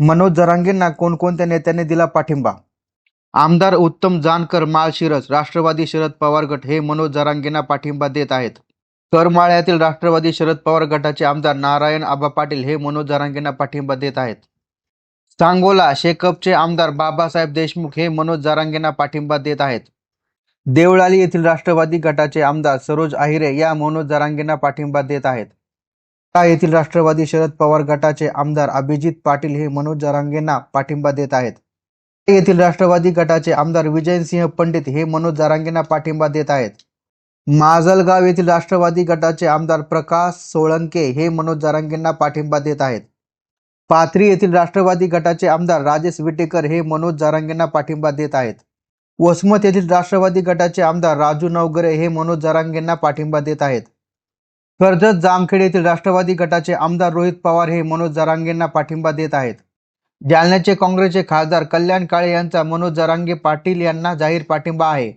मनोज जरांगेंना कोणकोणत्या नेत्यांनी दिला पाठिंबा? आमदार उत्तम जानकर माळशिरस राष्ट्रवादी शरद पवार गट हे मनोज जरांगेंना पाठिंबा देत आहेत. करमाळ्यातील राष्ट्रवादी शरद पवार गटाचे आमदार नारायण आबा पाटील हे मनोज जरांगेंना पाठिंबा देत आहेत. सांगोला शेकपचे आमदार बाबासाहेब देशमुख हे मनोज जरांगेंना पाठिंबा देत आहेत. देवळाली येथील राष्ट्रवादी गटाचे आमदार सरोज आहिरे या मनोज जरांगेंना पाठिंबा देत आहेत. या येथील राष्ट्रवादी शरद पवार गटाचे आमदार अभिजित पाटील हे मनोज जारांगेंना पाठिंबा देत आहेत. येथील राष्ट्रवादी गटाचे आमदार विजयसिंह पंडित हे मनोज जारांगेंना पाठिंबा देत आहेत. माजलगाव येथील राष्ट्रवादी गटाचे आमदार प्रकाश सोळंके हे मनोज जारांगेंना पाठिंबा देत आहेत. पाथरी येथील राष्ट्रवादी गटाचे आमदार राजेश विटेकर हे मनोज जारांगेंना पाठिंबा देत आहेत. वसमत येथील राष्ट्रवादी गटाचे आमदार राजू नवगरे हे मनोज जारांगेंना पाठिंबा देत आहेत. कर्जत जामखेड येथील राष्ट्रवादी गटाचे आमदार रोहित पवार हे मनोज जरांगेंना पाठिंबा देत आहेत. जालन्याचे काँग्रेसचे खासदार कल्याण काळे यांचा मनोज जरांगे पाटील यांना जाहीर पाठिंबा आहे.